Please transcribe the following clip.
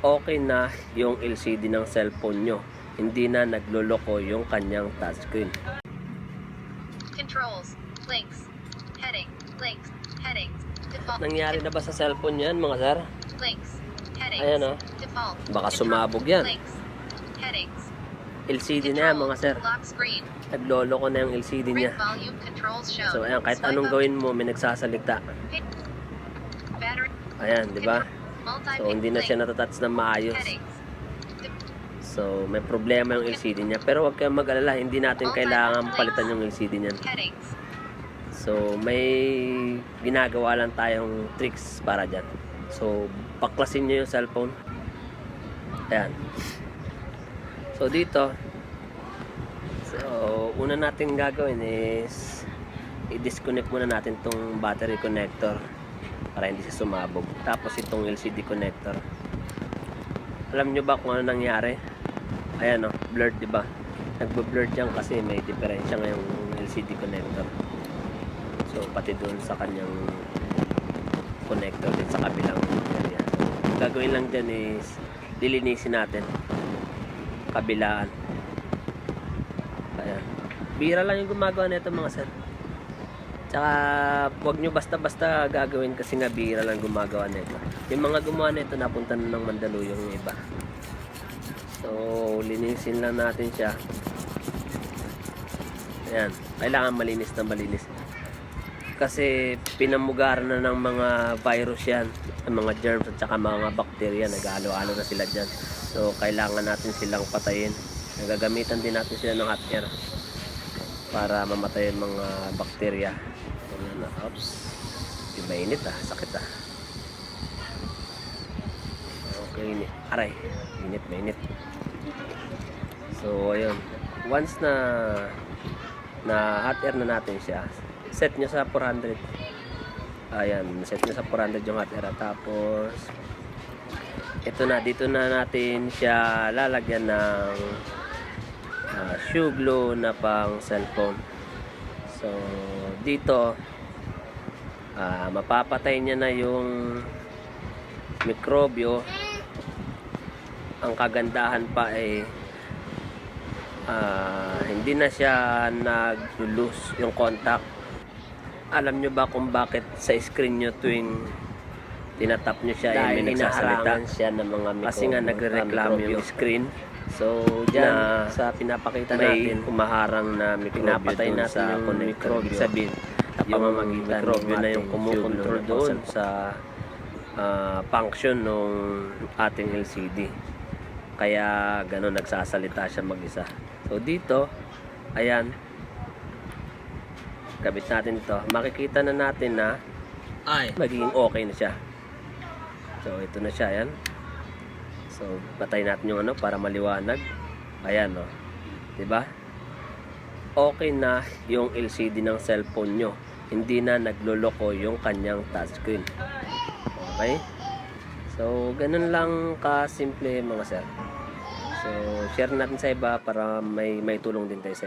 okay na yung LCD ng cellphone nyo. Hindi na nagloloko yung kanyang touchscreen. Controls. Links. Heading. Links. Headings. Default. Nangyari na ba sa cellphone yan mga sir? Links. Headings. Ayan o. Default. Baka sumabog yan. Links. Headings. LCD na yan mga sir. Nagloloko na yung LCD niya. So ayan, kahit anong gawin mo, may nagsasalita. Ayan, di ba? So hindi na siya natatouch na maayos. So may problema yung LCD niya. Pero huwag kayong mag-alala, hindi natin kailangan palitan yung LCD niyan. So may ginagawa lang tayong tricks para dyan. So baklasin nyo yung cellphone. Ayan. So dito, so una natin gagawin is i-disconnect muna natin tong battery connector para hindi siya sumabog. Tapos itong LCD connector. Alam nyo ba kung ano nangyari? Ayan o, blurred di ba? Nagbo-blurred yan kasi may diferensya ngayong LCD connector. So pati doon sa kanyang connector din sa kabilang area. Gagawin lang dyan is lilinisin natin kabilaan. Ayan. Bira lang yung gumagawa nito mga sir. Tsaka wag nyo basta-basta gagawin kasi nga bira lang gumagawa nito. Yung mga gumawa nito napunta na ng Mandaluyong iba. So linisin lang natin siya. Ayan. Kailangan malinis na malinis. Kasi pinamugaran na ng mga virus yan, ng mga germs at saka mga bakterya, naghalo-halo na sila dyan. So, kailangan natin silang patayin. Nagagamitan din natin sila ng hot air para mamatay yung mga bakterya. Ayan na, oops. Di mainit ah, sakit ah. Okay, init. Aray, init, mainit. So, ayun. Once na na hot air na natin siya, set nyo sa 400. Ayan, set nyo sa 400 yung hot air. Tapos, ito na, dito na natin siya lalagyan ng ah, shoe glue na pang cellphone. So, dito, ah, mapapatay niya na yung mikrobyo. Ang kagandahan pa ay ah, hindi na siya nag-lose yung contact. Alam nyo ba kung bakit sa screen nyo tuwing tinatap nyo siya ay may nagsasalita. siya ng mga kasi nga nagre-reklamo yung screen. So dyan sa pinapakita natin umaharang na mikrobyo pinapatay natin sa yung mikrobyo. sabihin yung mikrobyo na yung kumukontrol doon sa ah, function ng ating LCD kaya gano'n nagsasalita siya mag-isa. So dito ayan. Kabit natin ito. Makikita na natin na ay. magiging okay na siya so ito na siya ayan. So patay natin yung ano para maliwanag. Ayan o di ba okay na yung LCD ng cellphone nyo. Hindi na nagloloko yung kanyang touchscreen. Okay? So ganun lang kasimple mga sir. So share natin sa iba para may may tulong din tayo sa